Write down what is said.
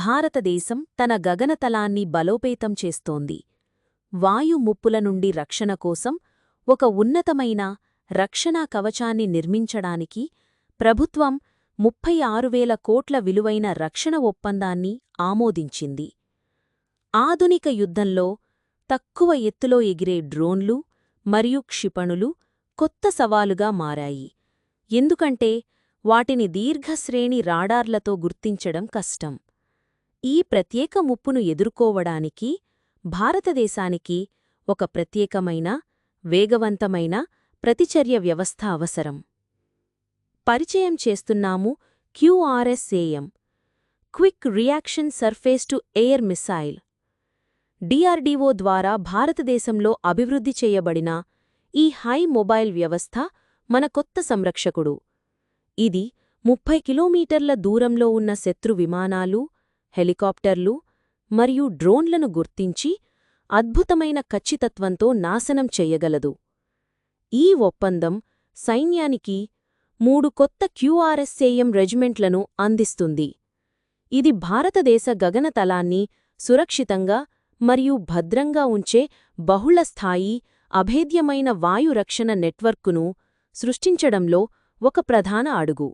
భారతదేశం తన గగనతలాన్ని బలోపేతం చేస్తోంది. వాయు ముప్పుల నుండి రక్షణ కోసం ఒక ఉన్నతమైన రక్షణా కవచాన్ని నిర్మించడానికి ప్రభుత్వం ముప్పై ఆరువేల కోట్ల విలువైన రక్షణ ఒప్పందాన్ని ఆమోదించింది. ఆధునిక యుద్ధంలో తక్కువ ఎత్తులో ఎగిరే డ్రోన్లు మరియు క్షిపణులు కొత్త సవాలుగా మారాయి. ఎందుకంటే వాటిని దీర్ఘశ్రేణి రాడార్లతో గుర్తించడం కష్టం. ఈ ప్రత్యేక ముప్పును ఎదుర్కోవడానికి భారతదేశానికి ఒక ప్రత్యేకమైన వేగవంతమైన ప్రతిచర్య వ్యవస్థ అవసరం. పరిచయం చేస్తున్నాము QRSAM quick reaction surface to air missile DRDO ద్వారా భారతదేశంలో అభివృద్ధి చేయబడిన ఈ హై మొబైల్ వ్యవస్థ మన కొత్త సంరక్షకుడు. ఇది ముప్పై కిలోమీటర్ల దూరంలో ఉన్న శత్రు విమానాలు హెలికాప్టర్లు మరియు డ్రోన్లను గుర్తించి అద్భుతమైన ఖచ్చితత్వంతో నాశనం చెయ్యగలదు ఈ ఒప్పందం సైన్యానికి మూడు కొత్త క్యూఆర్ఎస్ఏఎం రెజిమెంట్లను అందిస్తుంది. ఇది భారతదేశ గగనతలాన్ని సురక్షితంగా మరియు భద్రంగా ఉంచే బహుళస్థాయి అభేద్యమైన వాయురక్షణ నెట్వర్క్ను సృష్టించడంలో ఒక ప్రధాన అడుగు.